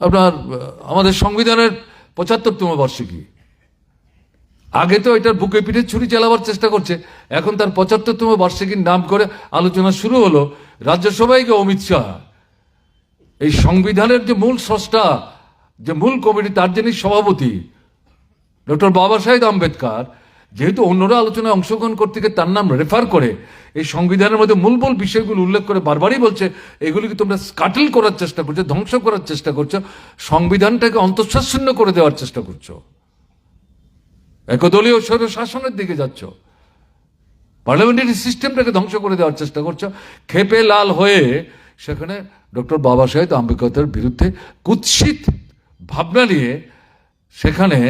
আপনার আমাদের সংবিধানের পঁচাত্তরতম বার্ষিকী। আগে তো এটার বুকে পিঠে ছুরি চালাবার চেষ্টা করছে, এখন তার পঁচাত্তরতম বার্ষিকীর নাম করে আলোচনা শুরু হলো রাজ্যসভায় গিয়ে অমিত শাহ। এই সংবিধানের যে মূল স্রষ্টা, যে মূল কমিটি তার যিনি সভাপতি, ডক্টর বাবা সাহেব আম্বেদকর যেহেতু অন্যরা আলোচনায় অংশগ্রহণ করতে গিয়ে তার নাম রেফার করে, এই সংবিধানের মধ্যে মূল মূল বিষয়গুলো উল্লেখ করে বারবারই বলছে, এগুলিকে তোমরা স্কাটল করার চেষ্টা করছ, ধ্বংস করার চেষ্টা করছ, সংবিধানটাকে অন্তঃশাসন্য করে দেওয়ার চেষ্টা করছ। একদলীয় শাসনের দিকে যাচ্ছ। পার্লামেন্টারি সিস্টেমটাকে ধ্বংস করে দেওয়ার চেষ্টা করছ। খেপে লাল হয়ে সেখানে ডক্টর বাবা সাহেব আম্বেদকরের বিরুদ্ধে কুৎসিত ভাবনা নিয়ে সেখানে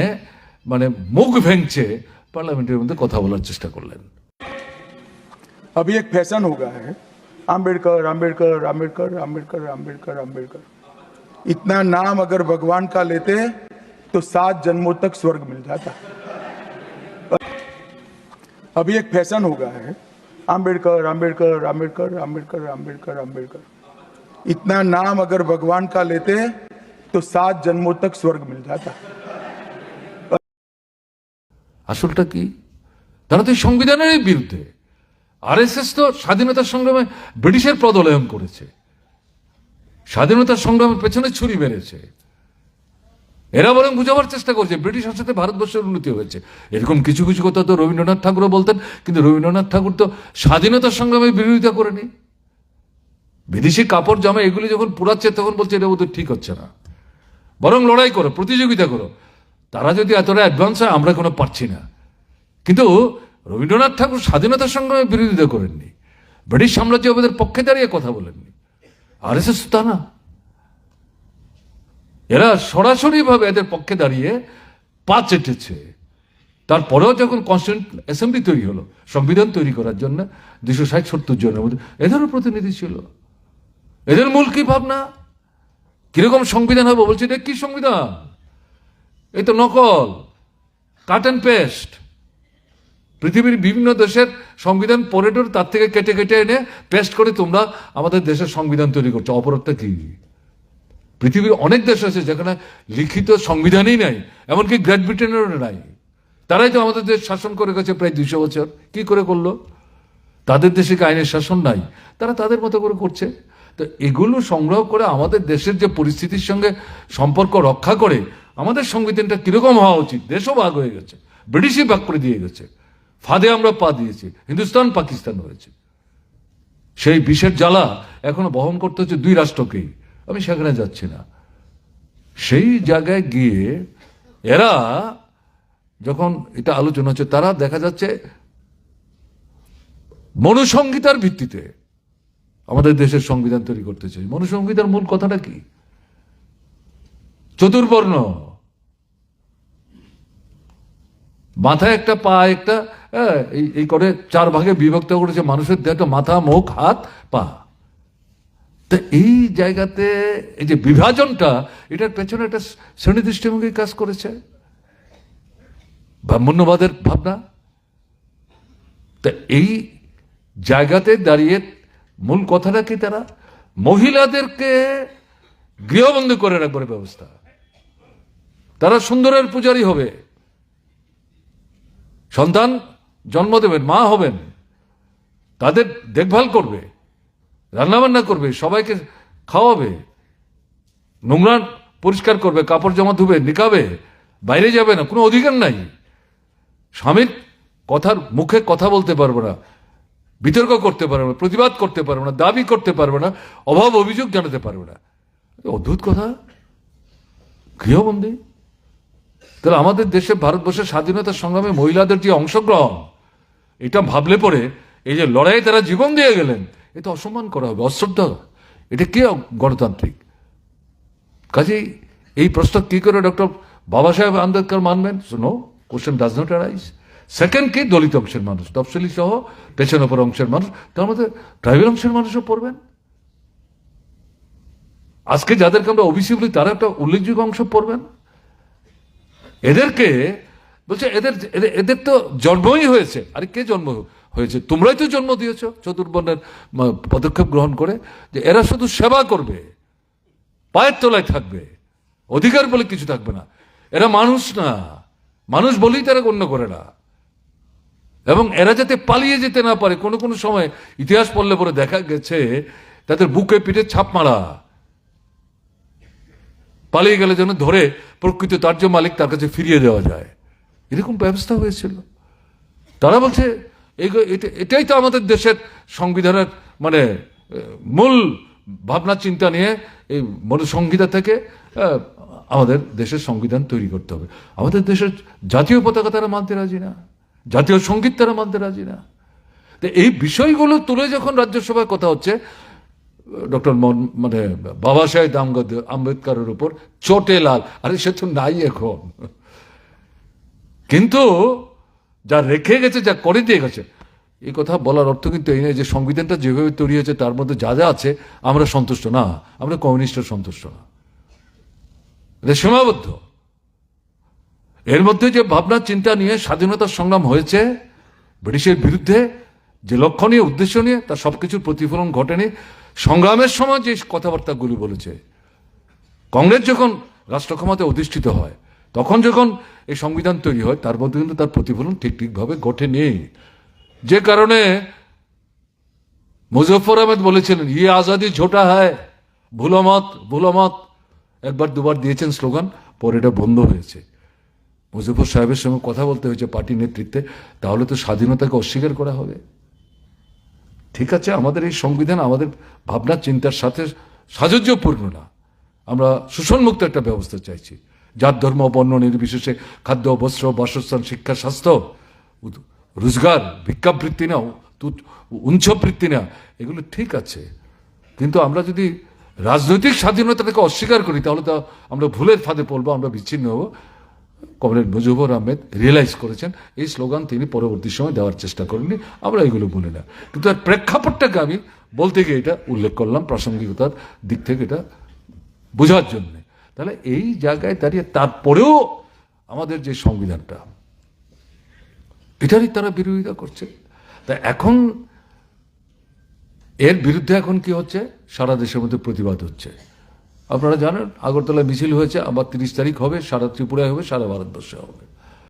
মানে মুখ ভেঙছে পার্লামেন্টের মধ্যে কথা বলার চেষ্টা করলেন अभी एक फैशन हो गया है आम्बेडकर आम्बेडकर आम्बेडकर आम्बेडकर आम्बेडकर आम्बेडकर इतना नाम अगर भगवान का लेते तो सात जन्मों तक स्वर्ग मिल जाता अभी एक फैशन हो गया है आम्बेडकर आम्बेडकर आम्बेडकर आम्बेडकर आम्बेडकर आम्बेडकर इतना नाम अगर भगवान का लेते तो सात जन्मों तक स्वर्ग मिल जाता আসলটা কি? তারা তো সংবিধানের বিরুদ্ধে। আরএসএস তো স্বাধীনতার সংগ্রামে ব্রিটিশের পদলয়ন করেছে। স্বাধীনতার সংগ্রামের পেছনে ছুরি মেরেছে। এরা বরং বুঝাবার চেষ্টা করছে, ব্রিটিশ সাথে ভারতবর্ষের উন্নতি হয়েছে। এরকম কিছু কিছু কথা তো রবীন্দ্রনাথ ঠাকুরও বলতেন, কিন্তু রবীন্দ্রনাথ ঠাকুর তো স্বাধীনতার সংগ্রামের বিরোধিতা করেনি। বিদেশি কাপড় জামা এগুলি যখন পুরাচ্ছে তখন বলছে, এটা বোধহয় ঠিক হচ্ছে না। বরং লড়াই করো, প্রতিযোগিতা করো। তারা যদি এতটা অ্যাডভান্স হয়, আমরা কোনো পারছি না। কিন্তু রবীন্দ্রনাথ ঠাকুর স্বাধীনতার সংগ্রামে বিরোধিতা করেননি। ব্রিটিশ সাম্রাজ্য আমাদের পক্ষে দাঁড়িয়ে কথা বলেননি। আর এস তা না। এরা সরাসরিভাবে এদের পক্ষে দাঁড়িয়ে পা চেটেছে। তারপরেও যখন কনস্টিটিউন্ট অ্যাসেম্বলি তৈরি হলো, সংবিধান তৈরি করার জন্য দুশো ষাট সত্তর জনের মধ্যে, এদেরও প্রতিনিধি ছিল। এদের মূল কি ভাবনা? কীরকম সংবিধান হবে বলছে, এটা কি সংবিধান? এই তো নকল কাট অ্যান্ড পেস্ট পৃথিবীর বিভিন্ন দেশের সংবিধান পরেটোর তার থেকে কেটে কেটে এনে পেস্ট করে তোমরা আমাদের দেশের সংবিধান তৈরি করছ। অপরাধটা কি? পৃথিবীর অনেক দেশ আছে যেখানে লিখিত সংবিধানই নাই, এমনকি গ্রেট ব্রিটেনেরও নাই। তারাই তো আমাদের দেশ শাসন করে গেছে প্রায় দুশো বছর। কি করে করল? তাদের দেশে কি আইনের শাসন নাই? তারা তাদের মতো করে করছে। তো এগুলো সংগ্রহ করে আমাদের দেশের যে পরিস্থিতির সঙ্গে সম্পর্ক রক্ষা করে আমাদের সংবিধানটা কীরকম হওয়া উচিত। দেশও ভাগ হয়ে গেছে। ব্রিটিশই ভাগ করে দিয়ে গেছে। ফাঁদে আমরা পা দিয়েছি। হিন্দুস্তান, পাকিস্তান হয়েছে। সেই বিষের জ্বালা এখনও বহন করতে হচ্ছে দুই রাষ্ট্রকেই। আমি সেখানে যাচ্ছি না। সেই জায়গায় গিয়ে এরা যখন এটা আলোচনা হচ্ছে, তারা দেখা যাচ্ছে মনুসংহিতার ভিত্তিতে আমাদের দেশের সংবিধান তৈরি করতে চাই মনুসংহিতার মূল কথাটা কি? চতুর্বর্ণ মাথায় একটা পা, একটা এই এই করে চার ভাগে বিভক্ত করেছে মানুষের দেহটা, মাথা, মুখ, হাত, পা। তা এই জায়গাতে এই যে বিভাজনটা, এটার পেছনে একটা শ্রেণি দৃষ্টিভঙ্গি কাজ করেছে। ব্রাহ্মণ্যবাদের ভাবনা। তা এই জায়গাতে দাঁড়িয়ে মূল কথাটা কি তারা? মহিলাদেরকে গৃহবন্দী করে রাখবার ব্যবস্থা। তারা সুন্দরের পূজারী হবে। সন্তান জন্ম দেবেন মা হবেন, তাদের দেখভাল করবে, রান্নাবান্না করবে, সবাইকে খাওয়াবে, নোংরা পরিষ্কার করবে, কাপড় জামা ধুবে, নিকাবে, বাইরে যাবে না, কোনো অধিকার নাই। স্বামীর কথার মুখে কথা বলতে পারবে না, বিতর্ক করতে পারবে না, প্রতিবাদ করতে পারবে না, দাবি করতে পারবে না, অভাব অভিযোগ জানাতে পারবে না। অদ্ভুত কথা, গৃহবন্দী। তাহলে আমাদের দেশে ভারতবর্ষের স্বাধীনতা সংগ্রামে মহিলাদের যে অংশগ্রহণ, এটা ভাবলে পরে এই যে লড়াইয়ে তারা জীবন দিয়ে গেলেন, এটা অসম্মান করা হবে, অশ্রদ্ধা। এটা কে গণতান্ত্রিক? কাজেই এই প্রস্তাব কি করে ডক্টর বাবা সাহেব আম্বেদকর মানবেন? No question does not arise second কি? দলিত অংশের মানুষ, তফসিলি সহ পেছন ওপর অংশের মানুষ, তার মধ্যে ট্রাইবেল অংশের মানুষও পড়বেন। আজকে যাদেরকে আমরা ওবিসি বলি, তারা একটা উল্লেখযোগ্য অংশ পড়বেন। এদেরকে বলছে, এদের, এদের- তো জন্মই হয়েছে। আরে কে জন্ম হয়েছে? তোমরাই তো জন্ম দিয়েছ চতুর্বর্ণের পদক্ষেপ গ্রহণ করে যে এরা শুধু সেবা করবে, পায়ের তলায় থাকবে, অধিকার বলে কিছু থাকবে না। এরা মানুষ না, মানুষ বলেই তারা গণ্য করে না। এবং এরা যাতে পালিয়ে যেতে না পারে, কোনো কোনো সময় ইতিহাস পড়লে পরে দেখা গেছে, তাদের বুকে পিঠে ছাপ মারা। পালিয়ে গেলে যেন ধরে প্রকৃত তার্য মালিক তার কাছে ফিরিয়ে দেওয়া যায়। এরকম ব্যবস্থা হয়েছিল। তারা বলছে এটাই তো আমাদের দেশের সংবিধানের মানে মূল ভাবনা, চিন্তা নিয়ে এই মনে সংহিতা থেকে আমাদের দেশের সংবিধান তৈরি করতে হবে। আমাদের দেশের জাতীয় পতাকা তারা মানতে রাজি না। জাতীয় সংগীত তারা মানতে রাজি না। তো এই বিষয়গুলো তুলে যখন রাজ্যসভায় কথা হচ্ছে ডক্টর মানে বাবা সাহেব আম্বেদ- আম্বেদকরের উপর চোটে লাল। আরে সে তো নাই এখন। কিন্তু যা রেখে গেছে, যা করে দিয়ে গেছে, এই কথা বলার অর্থ কিন্তু এই নয় যে সংবিধানটা যেভাবে তৈরি হয়েছে, তার মধ্যে যা যা আছে, আমরা সন্তুষ্ট না। আমরা কমিউনিস্টের সন্তুষ্ট না। এটা সীমাবদ্ধ। এর মধ্যে যে ভাবনা, চিন্তা নিয়ে স্বাধীনতার সংগ্রাম হয়েছে, ব্রিটিশের বিরুদ্ধে যে লক্ষ্য নিয়ে উদ্দেশ্য নিয়ে, তার সবকিছুর প্রতিফলন ঘটেনি। সংগ্রামের সময় যে কথাবার্তাগুলি বলেছে, কংগ্রেস যখন রাষ্ট্র ক্ষমতায় অধিষ্ঠিত হয়, তখন যখন এই সংবিধান তৈরি হয়, তার মধ্যে কিন্তু তার প্রতিফলন ঠিক ঠিকভাবে ঘটেনি যে কারণে মুজফর আহমেদ বলেছিলেন ইয়ে আজাদি ঝোটা হয় ভুলমত ভুলমত একবার দুবার দিয়েছেন স্লোগান পরে এটা বন্ধ হয়েছে। মুজফর সাহেবের সঙ্গে কথা বলতে হয়েছে পার্টি নেতৃত্বে, তাহলে তো স্বাধীনতাকে অস্বীকার করা হবে। ঠিক আছে, আমাদের এই সংবিধান, আমাদের ভাবনা, চিন্তার সাথে সাজুজ্যপূর্ণ না। আমরা শোষণমুক্ত একটা ব্যবস্থা চাইছি। জাত, ধর্ম, বর্ণ নির্বিশেষে খাদ্য, বস্ত্র, বাসস্থান, শিক্ষা, স্বাস্থ্য রোজগার, ভিক্ষাবৃত্তি না উঞ্চবৃত্তি না এগুলো ঠিক আছে। কিন্তু আমরা যদি রাজনৈতিক স্বাধীনতাটাকে অস্বীকার করি, তাহলে তো আমরা ভুলের ফাঁদে পড়ব, আমরা বিচ্ছিন্ন হব। কমরেড মুজিবুর আহমেদ রিয়েলাইজ করেছেন, এই স্লোগান তিনি পরবর্তী সময় দেওয়ার চেষ্টা করেননি, আমরা এগুলো বলি না। কিন্তু তার প্রেক্ষাপটটাকে আমি বলতে গিয়ে এটা উল্লেখ করলাম প্রাসঙ্গিকতার দিক থেকে এটা বোঝার জন্য। তাহলে এই জায়গায় দাঁড়িয়ে তারপরেও আমাদের যে সংবিধানটা, এটারই তারা বিরোধিতা করছে। তা এখন এর বিরুদ্ধে এখন কি হচ্ছে? সারা দেশের মধ্যে প্রতিবাদ হচ্ছে। আপনারা জানেন আগরতলা মিছিল হয়েছে, আবার তিরিশ তারিখ হবে, সারা ত্রিপুরায় হবে, সারা ভারতবর্ষে হবে।